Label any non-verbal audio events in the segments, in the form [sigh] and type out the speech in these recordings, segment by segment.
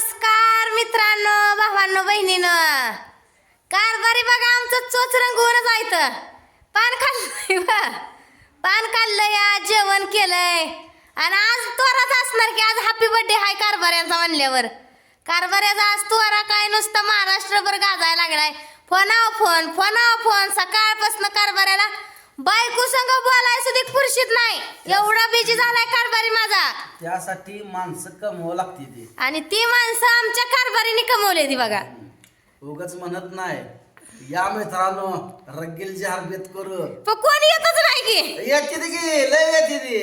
नमस्कार मित्रांनो भावांनो बहिणीनं. कारभारी बघा आमचं चोच रंगवूनच आहेत पान खाल्लंय बा. पान खाल्लंय आज जेवण केलंय. आणि आज तोराच असणार की आज हॅपी बर्थडे हाय कारभाऱ्यांचा म्हणल्यावर. कारभाऱ्याचा आज तोरा काय नुसतं महाराष्ट्रभर गाजायला लागलाय. फोनाव फोन फोनाव फोन. सकाळपासून कारभाऱ्याला बायको संग बोलाय सुद्धा पुरशीत नाही. एवढा बिजी झालाय कारभारी माझा. त्यासाठी माणसं कमवावं लागते ते. आणि ती माणसं आमच्या कारभारीने कमवली ती बघा. उगाच म्हणत नाही या मित्रांनो रगील बेत करू. पण कोणी येतच नाही की. येते ते की लय येते ते.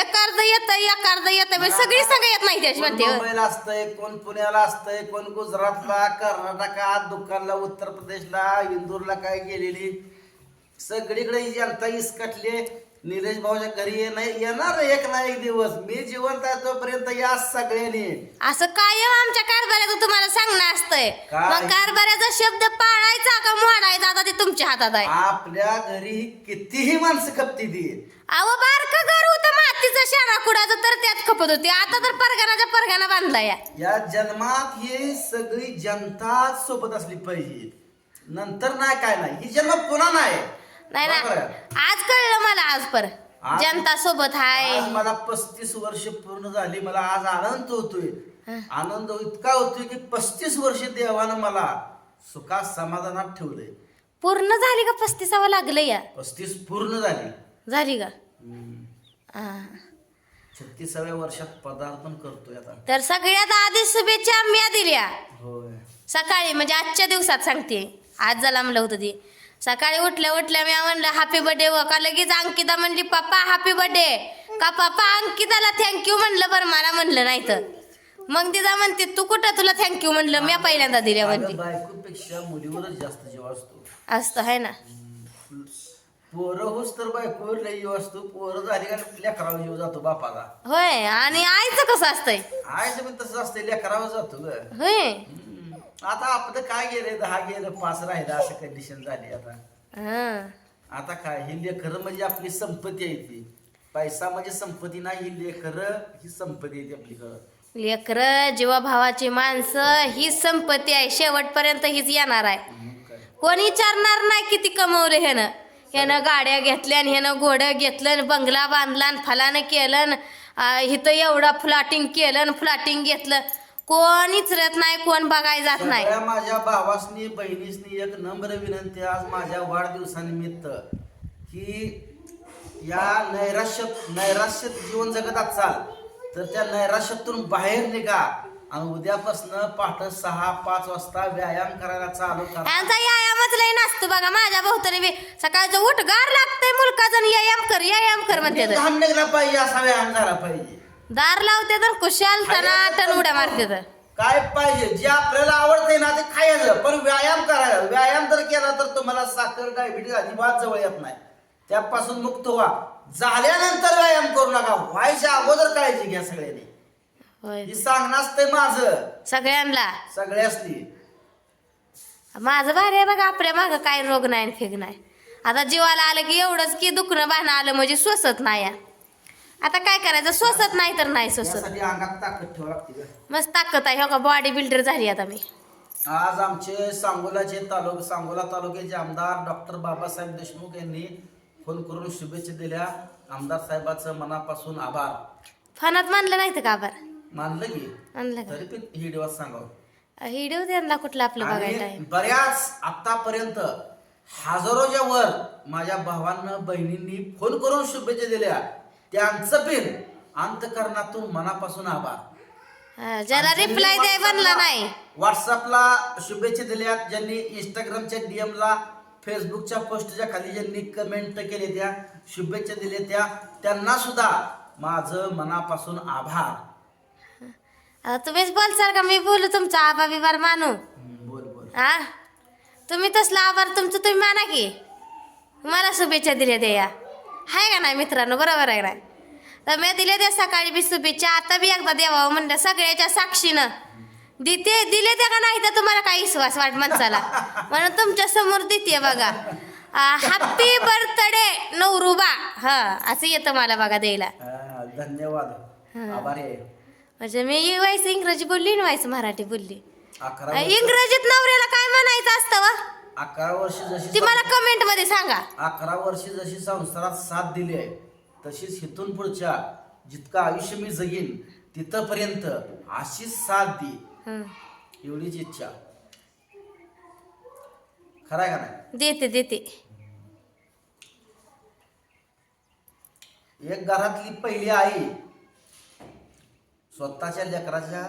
एक अर्ध येत एक अर्ध येत सगळी संघ येत नाही त्याची कोण म्हणते हो. मुंबईला असतंय कोण पुण्याला असतंय कोण गुजरातला कर्नाटकात दुकानला उत्तर प्रदेशला इंदूरला काय गेलेली. सगळीकडे ही जनता इसकटली. निलेश भाऊच्या घरी ये- नाही येणार एक ना एक दिवस. मी जिवंत आहे तोपर्यंत या सगळ्यांनी. असं कायम आमच्या कारभाऱ्याचं तुम्हाला सांगणं असतंय. काय? मग कारभाऱ्याचा शब्द पाळायचा का मोडायचा? आता ते तुमच्या हातात आहे. आपल्या घरी कितीही माणसं खपती ती. अहो बारकं घर होतं. मातीचं शाळा कुडाचं तर त्यात खपत होती. आता तर परगानाच्या परगाना बांधला या या जन्मात ही सगळी जनता सोबत असली पाहिजे. नंतर नाही काय नाही. ही जन्म पुन्हा नाही. नाही ना. बरोबर आहे. आज कळलं मला आज पर. आज- जनता सोबत हाय. आज मला पस्तीस वर्ष पूर्ण झाली. मला आज आनंद होतोय. आनंद इतका होतोय की पस्तीस वर्ष देवानं मला सुखात समाधानात ठेवलंय. पूर्ण झाली का पस्तीसावं लागलं या? पस्तीस पूर्ण झाली. झाली का? हम्म. हा. छत्तीसाव्या वर्षात पदार्पण करतोय आता. तर सगळ्यात आधी शुभेच्छा म्या दिल्या. होय. सकाळी म्हणजे आजच्या दिवसात सांगते. आज झाला म्हणलं होतं ती. सकाळी उठल्या उठल्या मी म्हणलं हॅपी बर्थडे व. का लगेच अंकिता म्हणली पप्पा हॅपी बर्थडे का पप्पा अंकिताला थँक्यू म्हणलं बरं मला म्हणलं नाही तर. मग तिचा म्हणते तू कुठं तुला थँक्यू म्हणलं? मी पहिल्यांदा दिल्या म्हणते. बायकोपेक्षा मुलीवरच जास्त जीव असतो. असतं आहे ना. पोरं होस तर बायकोवर लई जीव असतो. पोरं झाली का लेकरावर जीव जातो बापाला. होय आणि आईचं कसं असतंय? आयचं पण तसं असते लेकरावर जातो ग. होय. आता आपलं काय गेलं दहा गेलं पाच राहिलं असं कंडिशन झाली आता. हं. आता काय? ही लेकरं म्हणजे आपली संपत्ती आहे ती. पैसा म्हणजे संपत्ती नाही ही लेकरं ही संपत्ती आहे ती आपली खरं. लेकरं जीवाभावाची माणसं ही संपत्ती आहे. शेवटपर्यंत हीच येणार आहे. मग काय? कोणी विचारणार नाही किती कमवलं ह्यानं. ह्यानं गाड्या घेतल्या आणि ह्यानं घोडं घेतलं आणि बंगला बांधला आणि फलानं केलं आणि, आ, इथं एवढं फ्लॉटिंग केलं आणि फ्लॉटिंग घेतलं. कोणीच रत नाही कोण बघायला जात नाही. सगळ्या माझ्या भावासनी बहिणीसनी एक नम्र विनंती आज माझ्या वाढदिवसानिमित्त की या नैराश्यात नैराश्यात जीवन जगत असाल तर त्या नैराश्यातून बाहेर निघा आणि उद्यापासनं पहाटे सहा पाच वाजता व्यायाम करायला चालू करा. यांचा व्यायामच लय नसतो बघा माझ्या भाऊतरी बी. सकाळचं उठ गार लागतंय मुलकाचं आणि व्यायाम कर व्यायाम कर म्हणते तर. घाम निघला पाहिजे असा व्यायाम झाला पाहिजे. दार लावते तर कुशाल टनाटन उड्या मारते तर. काय पाहिजे? जे आपल्याला आवडते ना ते खायचं. पण व्यायाम करायला. व्यायाम जर केला तर तुम्हाला साखर डायबिटीज अजिबात जवळ येत नाही. त्यापासून मुक्त व्हा. झाल्यानंतर व्यायाम करू नका. व्हायच्या अगोदर काळजी घ्या सगळ्यांनी. होय. ही सांगणं असतंय माझं. सगळ्यांना? सगळ्यासनी. माझं भारी आहे बघा. आपल्या मागं काय रोग नाही आणि फेग नाही. आता जीवाला आलं की एवढंच की दुखणं बाणं आलं म्हणजे स्वसत नाही. या. आता काय करायचं? स्वसत नाही तर नाही स्वसत त्यासाठी अंगात ताकद ठेवा लागते गं. मस्त ताकद आहे. हो का? बॉडी बिल्डर झाली आता मी. आज आमचे सांगोलाचे तालुक सांगोला तालुक्याचे आमदार डॉक्टर बाबासाहेब देशमुख यांनी फोन करून शुभेच्छा दिल्या. आमदार साहेबाचं मनापासून आभार. फनात मानलं नाही तर का बरं मानलं की. आणलं का? तरी पण ही दिवस सांगावं. हिडिओ त्यांना कुठलं आपलं बघायला आहे? आणि बऱ्याच आतापर्यंत हजारोच्या वर माझ्या भावांना बहिणींनी फोन करून शुभेच्छा दिल्या. त्यांचं पिन अंतकरणातून मनापासून आभार. हा, ज्याला रिप्लाय द्याय बनला नाही. व्हॉट्सअपला शुभेच्छा दिल्या ज्यांनी इंस्टाग्रामच्या DM ला फेसबुकच्या पोस्टच्या खाली ज्यांनी कमेंट केले त्या शुभेच्छा दिल्या त्या त्यांना सुद्धा माझं मनापासून आभार. आता तुम्हीच बोलसाल का? मी बोलू तुमचा आबा बिबार मानू. हम्म, बोल बोल. हा? तुम्ही तसला आभार तुमचं तुम्ही माना की. मला शुभेच्छा दिल्या द्या. हाय का नाही मित्रांनो? बरोबर आहे नाही? तर मी दिले त्या सकाळी बी शुभेच्छा. आता बी एकदा द्यावं म्हणलं सगळ्याच्या साक्षीनं. देते दिले त्या का नाही तर तुम्हाला काही विश्वास वाट माणसाला? म्हणून तुमच्यासमोर देते बघा. हॅपी बर्थडे नवरुबा. हा असं येतं मला बघा द्यायला. धन्यवाद. आभारी आहे. म्हणजे मी व्हायचं इंग्रजी बोलली आणि व्हायचं मराठी बोलली. इंग्रजीत नवऱ्याला काय म्हणायचं असतं वा? अकरा वर्ष जशी ती मला कमेंटमध्ये सांगा. अकरा वर्ष जशी संसारात साथ दिली आहे तशीच इथून पुढच्या जितकं आयुष्य मी जगीन तिथपर्यंत अशीच साथ दे. हं. एवढीच इच्छा. खरं आहे का नाही? देते देते. एक घरातली पहिली आई स्वतःच्या लेकराच्या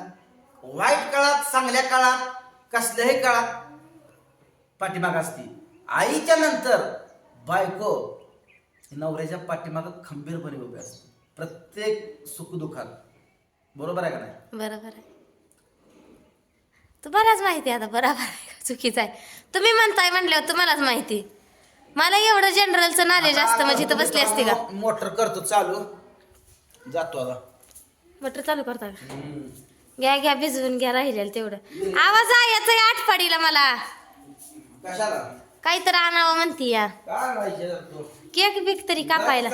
वाईट काळात चांगल्या काळात कसल्याही काळात पाठीमाग असते. आईच्या नंतर बायको नवऱ्याच्या पाठीमाग खंबीरपणे उभी असते. प्रत्येक सुखदुःखात. बरोबर आहे का नाही? बरोबर आहे. तुम्हालाच माहिती आहे आता बरोबर आहे चुकीचं आहे. तुम्ही म्हणताय म्हणल्यावर तुम्हालाच माहिती. मला एवढं जनरलचं नॉलेज असतं म्हणजे इथं बसली असते का? मोटर करतो चालू. जातो आता. मोटर चालू करता का? घ्या घ्या भिजवून घ्या राहिलेलं तेवढं. आवाज आहे याचा आठफाडीला मला. कशाला? काहीतरी आणावं म्हणती या. राहायचे केक बिक तरी कापायला.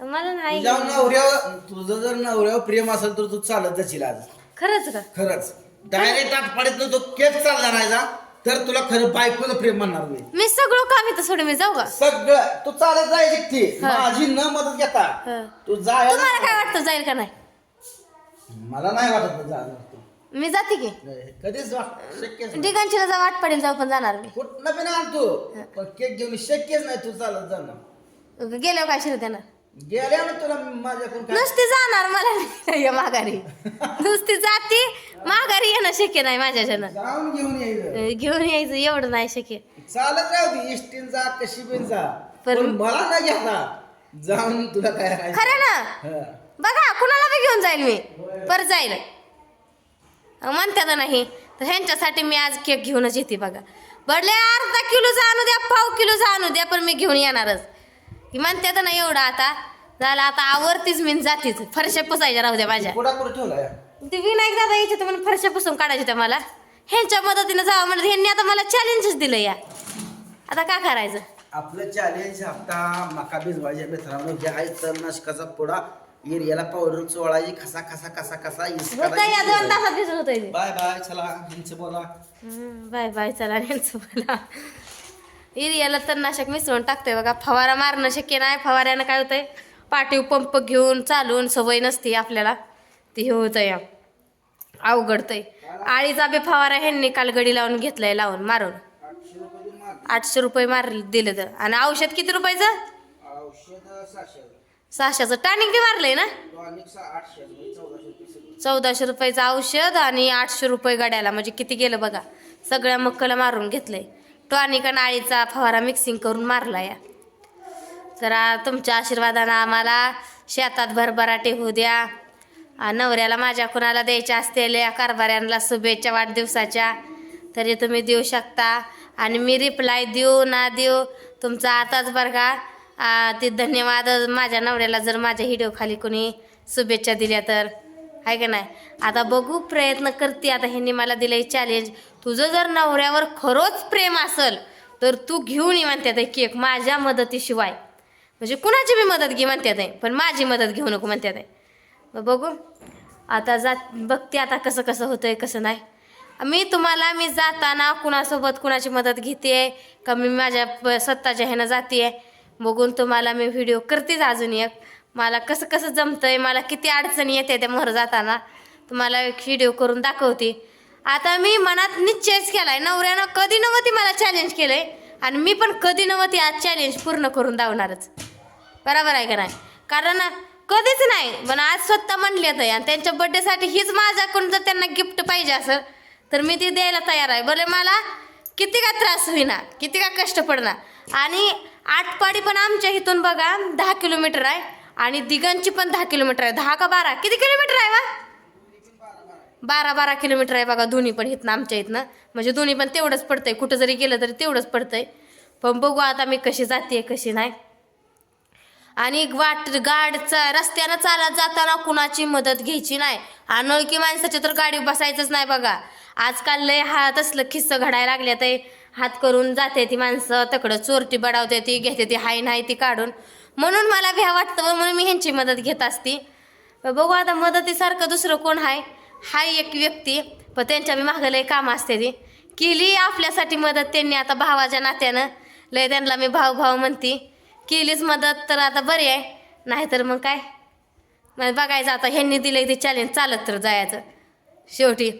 मला नाही. तुझ्या नवऱ्यावर तुझं जर नवऱ्यावर प्रेम असेल तर तू चालत जाशील आज. खरंच का? खरंच. डायरेक्ट आठवड्यात तो केक चालला नाही जा. तर तुला खरं बायकोचं प्रेम म्हणणार मी. मी सगळं काम इथं सोडून मी जाऊ का? सगळं. तू चालत जायची ती. माझी न मदत घेता. हा. तू जायला तुम्हाला काय वाटतं जाईल का नाही? मला नाही वाटत तू मी जाते की. कधीच वाट- शक्यच नाही. जा वाट पडेल जाऊ पण जाणार मी. कुठनं पण आण तू पण केक घेऊन शक्यच नाही तू चालत जाणार. गेल्यावर काय शिरत येणार गेल्या ना तुला माझ्याकडून काय नुसती जाणार मला नाही ये माघारी. [laughs] नुसती जाती माघारी येणं शक्य नाही माझ्याच्यानं. जाऊन घेऊन यायचं. घेऊन यायचं एवढं नाही शक्य. चालत राहू दे इष्टीन जा कशी पण जा. पण- पण मला नाही जाऊन तुला काय खरं ना? हा. बघा कुणाला बी घेऊन जाईल मी. परत जाईल. म्हणतात नाही. तर ह्यांच्यासाठी मी आज केक घेऊनच येते बघा. बडले अर्धा किलोचा आणू द्या पाव किलोचा आणू द्या पण मी घेऊन येणारच. की म्हणतात ना एवढं आता. झालं आता आवरतीच मी जातीच. फरशा पुसायच्या राहू द्या माझ्या. ते विनायक दादा यायचे तर म्हणून फरशा पुसून काढायचे त्या मला. ह्यांच्या मदतीनं जावं म्हणत ह्यांनी आता मला चॅलेंजच दिलं या. आता काय करायचं? आपलं चॅलेंज हप्ता मका भिजवायच्या मित्रांनो जे आहे तणनाशकाचा पुडा एरियाला पावडर चोळायची खसा खसा कसा कसा होतं या दोन तासात दिसत होतं बाय बाय चला यांचं बोला. हम्म, बाय बाय चला यांचं मला एरियाला तणनाशक मिसळून टाकतोय बघा. फवारा मारणं शक्य नाही फवाऱ्यानं काय होतंय? पाठीव पंप घेऊन चालून सवय नसते आपल्याला. ते हे होतं या अवघडतंय. आळीचा बी फवारा ह्यांनी काल गडी लावून घेतलाय लावून मारून. आठशे रुपये मार दिले तर. आणि औषध किती रुपयाचं? औषध सहाशे सहाशेचं. टॉनिक बी मारलंय ना? चौदाशे रुपयाचं औषध आणि आठशे रुपये गड्याला. म्हणजे किती गेलं बघा? सगळ्या मक्कला मारून घेतलंय. टॉनिक आणि आळीचा फवारा मिक्सिंग करून मारला या. जरा तुमच्या आशीर्वादानं आम्हाला शेतात भरभराटे होऊ द्या. नवऱ्याला माझ्या कुणाला द्यायच्या असलेल्या कारभाऱ्यांना शुभेच्छा वाढदिवसाच्या. तरी तुम्ही देऊ शकता. आणि मी रिप्लाय देऊ ना देऊ तुमचा आताच बरं का? ते धन्यवाद माझ्या नवऱ्याला जर माझ्या हिडिओखाली कोणी शुभेच्छा दिल्या तर. आहे का नाही? आता बघू प्रयत्न करते. आता ह्यांनी मला दिलंय चॅलेंज तुझं जर नवऱ्यावर खरोच प्रेम असेल तर तू घेऊन ये म्हणते केक माझ्या मदतीशिवाय. म्हणजे कुणाची बी मदत घे म्हणते आहे पण माझी मदत घेऊ नको म्हणते आहे मग बघू. आता जात बघते आता कसं कसं होतंय कसं नाही. मी तुम्हाला मी जाताना कुणासोबत कुणाची मदत घेते का मी माझ्या प- स्वतःच्या ह्यानं जाते? बघून तुम्हाला मी व्हिडिओ करतेच अजून एक. मला कसं कसं जमतंय मला किती अडचणी येते त्या मोहर जाताना तुम्हाला एक व्हिडिओ करून दाखवते. आता मी मनात निश्चयच केलाय नवऱ्यानं कधी नव्हती मला चॅलेंज केलंय आणि मी पण कधी नव्हती आज चॅलेंज पूर्ण करून दावणारच बरोबर आहे का नाही? कारण कधीच नाही पण आज स्वतः म्हणले तर आणि त्यांच्या बड्डेसाठी हीच माझ्याकडून जर त्यांना गिफ्ट पाहिजे असेल तर मी ती द्यायला तयार आहे. बरं मला किती का त्रास होईना किती का कष्ट पडणार आणि आटपाडी पण आमच्या इथून बघा दहा किलोमीटर आहे. आणि दिगंची पण दहा किलोमीटर आहे. दहा का बारा? किती किलोमीटर आहे वा बारा बारा किलोमीटर आहे बघा दोन्ही पण इथनं आमच्या इथनं. म्हणजे दोन्ही पण तेवढंच पडतंय. कुठं जरी गेलं तरी तेवढंच पडतंय. पण बघू आता मी कशी जाते कशी नाही. आणि वाट गाडचा रस्त्यानं चालत जाताना कुणाची मदत घ्यायची नाही. अनोळखी माणसाच्या तर गाडी बसायचंच नाही बघा. आजकाल लय हा असलं खिस्स घडायला लागल्यात ते हात करून जाते ती माणसं तकडं चोरटी बडावते ती घेते ती हाय नाही ती काढून. म्हणून मला भ्या वाटतं म्हणून मी ह्यांची मदत घेत असती. बघू आता मदतीसारखं दुसरं कोण आहे हाय एक व्यक्ती पण त्यांच्या बी मागं लय काम असते ती. केली आपल्यासाठी मदत त्यांनी आता भावाच्या नात्यानं. लय त्यांना मी भाऊ भाऊ म्हणते. केलीच मदत तर आता बरी आहे. नाहीतर मग काय? मग बघायचं आता ह्यांनी दिलं ते चॅलेंज चालत तर जायचं. शेवटी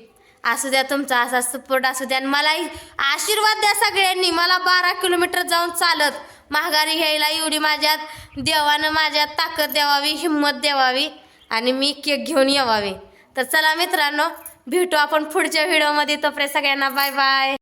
असू द्या तुमचा असा सपोर्ट असू द्या. आणि मलाही आशीर्वाद द्या सगळ्यांनी. मला बारा किलोमीटर जाऊन चालत महागारी घ्यायला एवढी माझ्यात देवानं माझ्यात ताकद द्यावावी हिंमत द्यावावी आणि मी केक घेऊन यावावी. तर चला मित्रांनो भेटू आपण पुढच्या व्हिडिओमध्ये तोपर्यंत सगळ्यांना बाय बाय